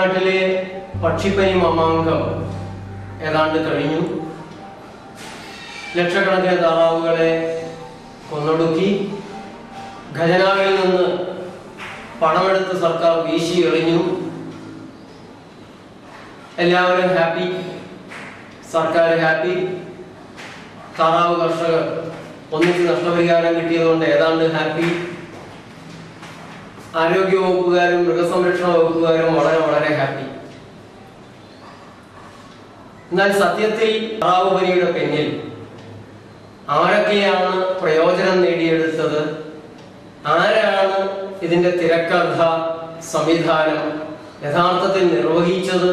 കുട്ടനാട്ടിലെ പക്ഷിപ്പനി മമാങ്കം ഏതാണ്ട് കഴിഞ്ഞു. ലക്ഷക്കണക്കിന് താറാവുകളെ കൊന്നൊടുക്കി ഖജനാവിൽ നിന്ന് പണമെടുത്ത് സർക്കാർ വീശി എറിഞ്ഞു. എല്ലാവരും ഹാപ്പി. സർക്കാർ ഹാപ്പി. താറാവ് കർഷകർ ഒന്നിച്ച് നഷ്ടപരിഹാരം കിട്ടിയതുകൊണ്ട് ഏതാണ്ട് ഹാപ്പി. ആരോഗ്യ വകുപ്പുകാരും മൃഗസംരക്ഷണ വകുപ്പുകാരും വളരെ വളരെ ഹാപ്പി എന്നാൽ സത്യത്തിൽ താറാവുപനിയുടെ പിന്നിൽ ആരൊക്കെയാണ് പ്രയോജനം നേടിയെടുത്തത്? ആരാണ് ഇതിന്റെ തിരക്കഥ സംവിധാനം യഥാർത്ഥത്തിൽ നിർവഹിച്ചത്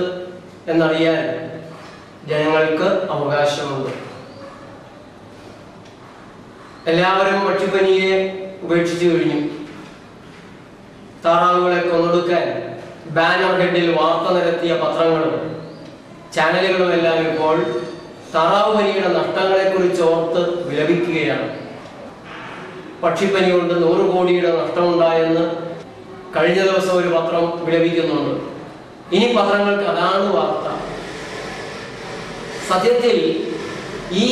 എന്നറിയാൻ ജനങ്ങൾക്ക് അവകാശമുണ്ട്. എല്ലാവരും പക്ഷിപ്പനിയെ ഉപേക്ഷിച്ചു കഴിഞ്ഞു. താറാവുകളെ കൊന്നൊടുക്കാൻ ബാനർ ഹെഡിൽ വാർത്ത നിരത്തിയ പത്രങ്ങളും ചാനലുകളും എല്ലാം ഇപ്പോൾ താറാവ് പനിയുടെ നഷ്ടങ്ങളെ കുറിച്ച് ഓർത്ത് വിലപിക്കുകയാണ്. പക്ഷിപ്പനി കൊണ്ട് നൂറ് കോടിയുടെ നഷ്ടമുണ്ടായെന്ന് കഴിഞ്ഞ ദിവസം ഒരു പത്രം വിലപിക്കുന്നുണ്ട്. ഇനി പത്രങ്ങൾക്ക് അതാണ് വാർത്ത. സത്യത്തിൽ ഈ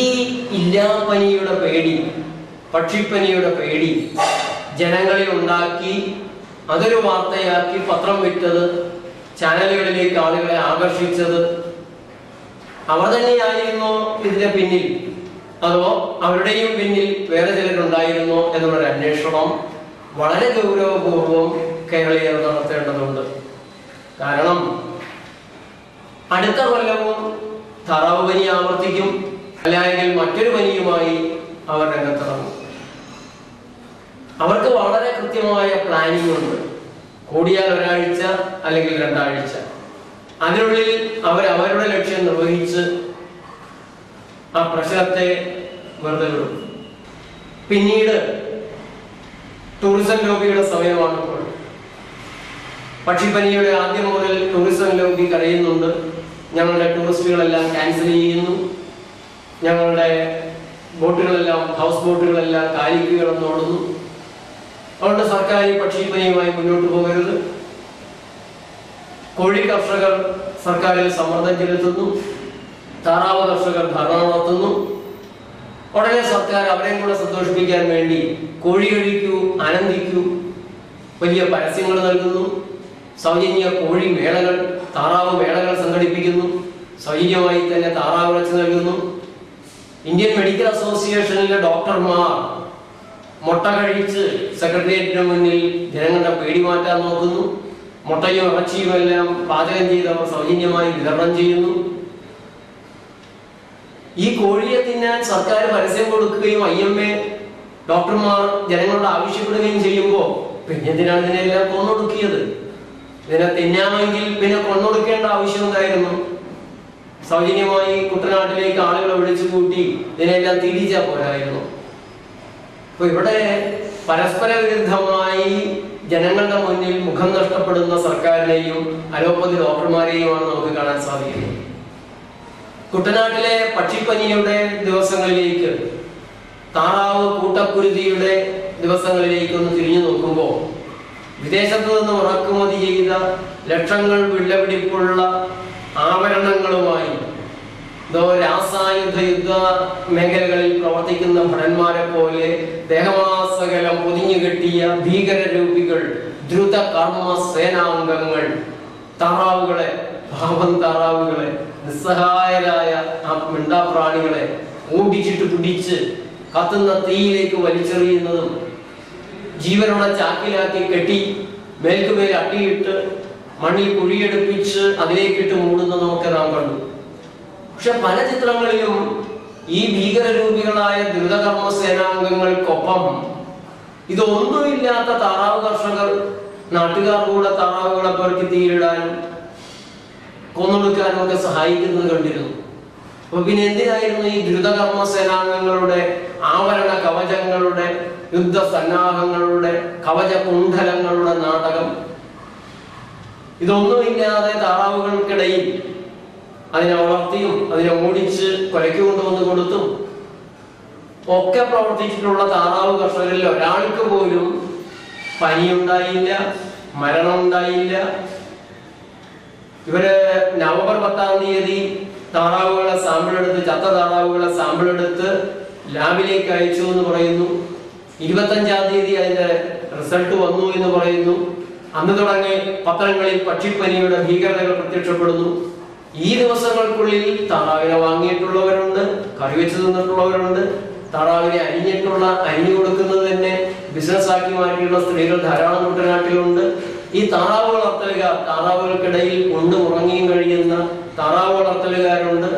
ഇല്ലാപ്പനിയുടെ പേടി പക്ഷിപ്പനിയുടെ പേടി ജനങ്ങളെ ഉണ്ടാക്കി അതൊരു വാർത്തയാക്കി പത്രം വിറ്റത് ചാനലുകളിലേക്ക് ആളുകളെ ആകർഷിച്ചത്. അവർ തന്നെയായിരുന്നോ ഇതിന്റെ പിന്നിൽ. അതോ അവരുടെയും പിന്നിൽ വേറെ ചിലരുണ്ടായിരുന്നോ എന്നുള്ളൊരു അന്വേഷണം വളരെ ഗൗരവപൂർവം കേരളീയർ നടത്തേണ്ടതുണ്ട്. കാരണം അടുത്ത കൊല്ലവും താറാവ് പനി ആവർത്തിക്കും. അല്ലെങ്കിൽ മറ്റൊരു പനിയുമായി അവർ രംഗത്തിറങ്ങും. അവർക്ക് വളരെ കൃത്യമായ പ്ലാനിംഗ് ഉണ്ട്. കൂടിയാൽ ഒരാഴ്ച അല്ലെങ്കിൽ രണ്ടാഴ്ച. അതിനുള്ളിൽ അവർ അവരുടെ ലക്ഷ്യം നിർവഹിച്ച് ആ പ്രശ്നത്തെ വെറുതെ വിടും. പിന്നീട് ടൂറിസം ലോബിയുടെ സമയമാണ് ഇപ്പോൾ. പക്ഷിപ്പനിയുടെ ആദ്യം മുതൽ ടൂറിസം ലോബി കരയുന്നുണ്ട്. ഞങ്ങളുടെ ടൂറിസ്റ്റുകളെല്ലാം ക്യാൻസൽ ചെയ്യുന്നു. ഞങ്ങളുടെ ബോട്ടുകളെല്ലാം ഹൗസ് ബോട്ടുകളെല്ലാം കാലിക്ക് അതുകൊണ്ട് സർക്കാർ ഈ പക്ഷിപ്പനിയുമായി മുന്നോട്ട് പോകരുത്. കോഴി കർഷകർ സർക്കാരിൽ സമ്മർദ്ദം ചെലുത്തുന്നു. താറാവ് കർഷകർ ധർണ നടത്തുന്നു. ഉടനെ സർക്കാർ അവരെയും കൂടെ സന്തോഷിപ്പിക്കാൻ വേണ്ടി കോഴി കഴിക്കൂ ആനന്ദിക്കൂ വലിയ പരസ്യങ്ങൾ നൽകുന്നു. സൗജന്യ കോഴി മേളകൾ താറാവ് മേളകൾ സംഘടിപ്പിക്കുന്നു. സൗജന്യമായി തന്നെ താറാവ് ഇറച്ചി നൽകുന്നു. ഇന്ത്യൻ മെഡിക്കൽ അസോസിയേഷനിലെ ഡോക്ടർമാർ മുട്ട കഴിച്ച് സെക്രട്ടേറിയറ്റിന് മുന്നിൽ ജനങ്ങളുടെ പേടി മാറ്റാൻ നോക്കുന്നു. മുട്ടയും ഇറച്ചിയും എല്ലാം പാചകം ചെയ്ത് അവർ സൗജന്യമായി വിതരണം ചെയ്യുന്നു. ഈ കോഴിയെ തിന്നാൻ സർക്കാർ പരസ്യം കൊടുക്കുകയും ഐ എം എ ഡോക്ടർമാർ ജനങ്ങളോട് ആവശ്യപ്പെടുകയും ചെയ്യുമ്പോൾ പിന്നെ എന്തിനാണ് ഇതിനെല്ലാം കൊന്നൊടുക്കിയത്? ഇതിനെ തിന്നാമെങ്കിൽ പിന്നെ കൊന്നൊടുക്കേണ്ട ആവശ്യം എന്തായിരുന്നു? സൗജന്യമായി കുട്ടനാട്ടിലേക്ക് ആളുകളെ വിളിച്ചു കൂട്ടി ഇതിനെല്ലാം തിരിച്ചാ പോരായിരുന്നു. അപ്പൊ ഇവിടെ പരസ്പര വിരുദ്ധമായി ജനങ്ങളുടെ മുന്നിൽ മുഖം നഷ്ടപ്പെടുന്ന സർക്കാരിനെയും അലോപ്പതി ഡോക്ടർമാരെയുമാണ് നമുക്ക് കാണാൻ സാധിക്കുന്നത്. കുട്ടനാട്ടിലെ പക്ഷിപ്പനിയുടെ ദിവസങ്ങളിലേക്ക് താറാവ് കൂട്ടക്കുരുതിയുടെ ദിവസങ്ങളിലേക്ക് ഒന്ന് തിരിഞ്ഞു നോക്കുമ്പോൾ വിദേശത്തു നിന്ന് ഇറക്കുമതി ചെയ്ത ലക്ഷങ്ങൾ വിള്ളപിടിപ്പുള്ള ആഭരണങ്ങളുമായി രാസായുധ യുദ്ധ മേഖലകളിൽ പ്രവർത്തിക്കുന്ന ഭടന്മാരെ പോലെ ദേഹമാസകലം പൊതിഞ്ഞു കെട്ടിയ ഭീകരരൂപികൾ ദ്രുത കർമ്മ സേനാംഗങ്ങൾ താറാവുകളെ പാവം താറാവുകളെ നിസ്സഹായരായ ആ മിണ്ടാപ്രാണികളെ ഓടിച്ചിട്ട് പിടിച്ച് കത്തുന്ന തീയിലേക്ക് വലിച്ചെറിയുന്നതും ജീവനോടെ ചാക്കിലാക്കി കെട്ടി മേൽക്കുമേൽ അട്ടിയിട്ട് മണ്ണിൽ കുഴിയെടുപ്പിച്ച് അതിലേക്കിട്ട് കണ്ടു പക്ഷെ പല ചിത്രങ്ങളിലും ഈ ഭീകരരൂപികളായ ദ്രുതകർമ്മ സേനാംഗങ്ങൾക്കൊപ്പം ഇതൊന്നുമില്ലാത്ത താറാവ് കർഷകർ നാട്ടുകാർ കൂടെ താറാവുകളെ പെറുക്കി തീയിടാനും കൊന്നൊടുക്കാനും ഒക്കെ സഹായിക്കുന്നത് കണ്ടിരുന്നു. അപ്പൊ പിന്നെ എന്തിനായിരുന്നു ഈ ദ്രുതകർമ്മ സേനാംഗങ്ങളുടെ ആവരണ കവചങ്ങളുടെ യുദ്ധ സന്നാഹങ്ങളുടെ കവച കുണ്ഡലങ്ങളുടെ നാടകം? ഇതൊന്നുമില്ലാതെ താറാവുകൾക്കിടയിൽ അതിനെ വളർത്തിയും അതിനെ ഓടിച്ച് കൊലയ്ക്ക് കൊണ്ടുവന്ന് കൊടുത്തും ഒക്കെ പ്രവർത്തിച്ചിട്ടുള്ള താറാവ് കർഷകരിൽ ഒരാൾക്ക് പോലും പനിയുണ്ടായില്ല മരണമുണ്ടായില്ല. ഇവർ നവംബർ പത്താം തീയതി താറാവുകളെ സാമ്പിൾ എടുത്ത് ചത്ത താറാവുകളെ സാമ്പിൾ എടുത്ത് ലാബിലേക്ക് അയച്ചു എന്ന് പറയുന്നു. ഇരുപത്തഞ്ചാം തീയതി അതിന്റെ റിസൾട്ട് വന്നു എന്ന് പറയുന്നു. അന്ന് തുടങ്ങി പത്രങ്ങളിൽ പക്ഷിപ്പനിയുടെ ഭീകരതകൾ പ്രത്യക്ഷപ്പെടുന്നു. ഈ ദിവസങ്ങൾക്കുള്ളിൽ താറാവിനെ വാങ്ങിയിട്ടുള്ളവരുണ്ട് കറി വെച്ച് തിന്നിട്ടുള്ളവരുണ്ട്. താറാവിനെ അരിഞ്ഞിട്ടുള്ള അരിഞ്ഞു കൊടുക്കുന്നത് തന്നെ ബിസിനസ് ആക്കി മാറ്റിയുള്ള സ്ത്രീകൾ ധാരാളം കുട്ടനാട്ടിലുണ്ട്. ഈ താറാവ് വളർത്തലുകാർ താറാവുകൾക്കിടയിൽ കൊണ്ട് ഉറങ്ങിയും കഴിയുന്ന താറാവ് വളർത്തലുകാരുണ്ട്.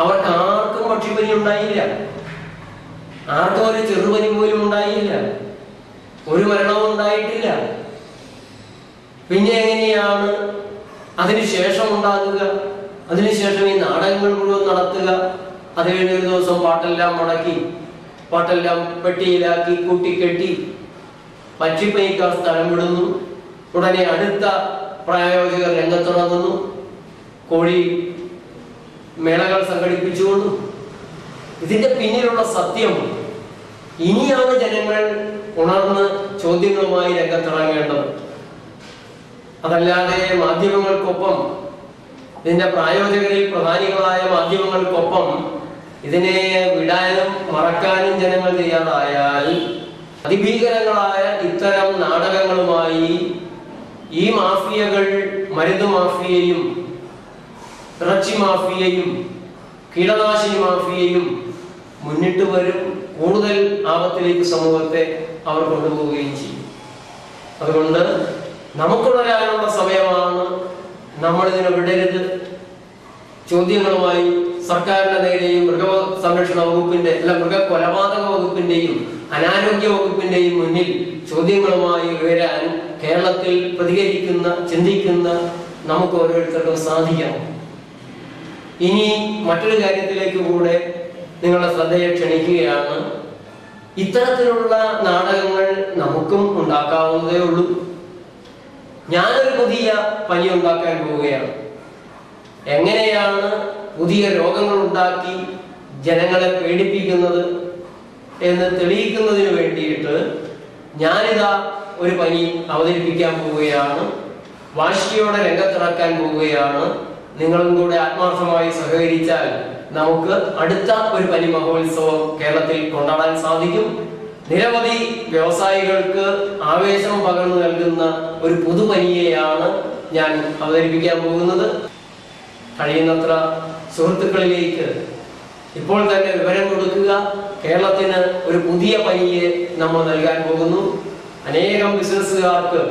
അവർക്ക് ആർക്കും പക്ഷിപ്പനി ഉണ്ടായില്ല. ആർക്കും ഒരു ചെറുപനി പോലും ഉണ്ടായില്ല. ഒരു മരണവും ഉണ്ടായിട്ടില്ല. പിന്നെ എങ്ങനെയാണ് അതിനുശേഷം ഉണ്ടാകുക? അതിനുശേഷം ഈ നാടകങ്ങൾ മുഴുവൻ നടത്തുക. അത് കഴിഞ്ഞൊരു ദിവസം പാട്ടെല്ലാം മുടക്കി പാട്ടെല്ലാം പെട്ടിയിലാക്കി കൂട്ടിക്കെട്ടി പക്ഷിപ്പനിക്കാർ സ്ഥലം വിടുന്നു. ഉടനെ അടുത്ത പ്രായോഗിക രംഗത്തിറങ്ങുന്നു കോഴി മേളകൾ സംഘടിപ്പിച്ചുകൊണ്ടു. ഇതിന്റെ പിന്നിലുള്ള സത്യം ഇനിയാണ് ജനങ്ങൾ ഉണർന്ന് ചോദ്യങ്ങളുമായി രംഗത്തിറങ്ങേണ്ടത്. അതല്ലാതെ മാധ്യമങ്ങൾക്കൊപ്പം ഇതിന്റെ പ്രായോജകരിൽ പ്രധാനികളായ മാധ്യമങ്ങൾക്കൊപ്പം ഇതിനെ വിടാനും മറക്കാനും ജനങ്ങൾ തയ്യാറായാൽ അതിഭീകരങ്ങളായ ഇത്തരം നാടകങ്ങളുമായി ഈ മാഫിയകൾ മരുന്ന് മാഫിയയും ഇറച്ചി മാഫിയയും കീടനാശിനി മാഫിയയും മുന്നിട്ട് വരും കൂടുതൽ ആപത്തിലേക്ക് സമൂഹത്തെ അവർ കൊണ്ടുപോവുകയും ചെയ്യും. അതുകൊണ്ട് നമുക്കുണരാനുള്ള സമയമാണ് നമ്മൾ ഇതിനെ വിടരുത് ചോദ്യങ്ങളുമായി സർക്കാരിന്റെ നേരെയും മൃഗ സംരക്ഷണ വകുപ്പിന്റെ അല്ല മൃഗ കൊലപാതക വകുപ്പിന്റെയും അനാരോഗ്യ വകുപ്പിന്റെയും മുന്നിൽ ചോദ്യങ്ങളുമായി ഉയരാൻ കേരളത്തിൽ പ്രതികരിക്കുന്ന ചിന്തിക്കുന്ന നമുക്ക് ഓരോരുത്തർക്കും സാധിക്കണം ഇനി മറ്റൊരു കാര്യത്തിലേക്ക് കൂടെ നിങ്ങളുടെ ശ്രദ്ധയെ ക്ഷണിക്കുകയാണ്. ഇത്തരത്തിലുള്ള നാടകങ്ങൾ നമുക്കും ഉണ്ടാക്കാവുന്നതേ ഉള്ളൂ. ഞാനൊരു പുതിയ പനി ഉണ്ടാക്കാൻ പോവുകയാണ്. എങ്ങനെയാണ് പുതിയ രോഗങ്ങൾ ഉണ്ടാക്കി ജനങ്ങളെ പേടിപ്പിക്കുന്നത് എന്ന് തെളിയിക്കുന്നതിന് വേണ്ടിയിട്ട് ഞാനിതാ ഒരു പനി അവതരിപ്പിക്കാൻ പോവുകയാണ്. വാശിയോടെ രംഗത്തിറക്കാൻ പോവുകയാണ്. നിങ്ങളും കൂടെ ആത്മാർത്ഥമായി സഹകരിച്ചാൽ നമുക്ക് അടുത്ത ഒരു പനി മഹോത്സവം കേരളത്തിൽ കൊണ്ടാടാൻ സാധിക്കും. നിരവധി വ്യവസായികൾക്ക് ആവേശം പകർന്നു നൽകുന്ന ഒരു പുതുപനിയെയാണ് ഞാൻ അവതരിപ്പിക്കാൻ പോകുന്നത്. കഴിയുന്നത്ര സുഹൃത്തുക്കളിലേക്ക് ഇപ്പോൾ തന്നെ വിവരം കൊടുക്കുക. കേരളത്തിന് ഒരു പുതിയ പനിയെ നമ്മൾ നൽകാൻ പോകുന്നു. അനേകം ബിസിനസ്സുകാർക്ക്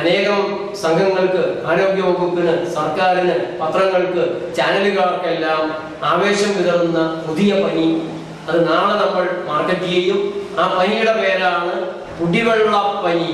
അനേകം സംഘങ്ങൾക്ക് ആരോഗ്യ വകുപ്പിന് സർക്കാരിന് പത്രങ്ങൾക്ക് ചാനലുകാർക്കെല്ലാം ആവേശം വിതറുന്ന പുതിയ പനി. അത് നാളെ നമ്മൾ മാർക്കറ്റ് ചെയ്യും. ആ പനിയുടെ പേരാണ് കുടിവെള്ള പനി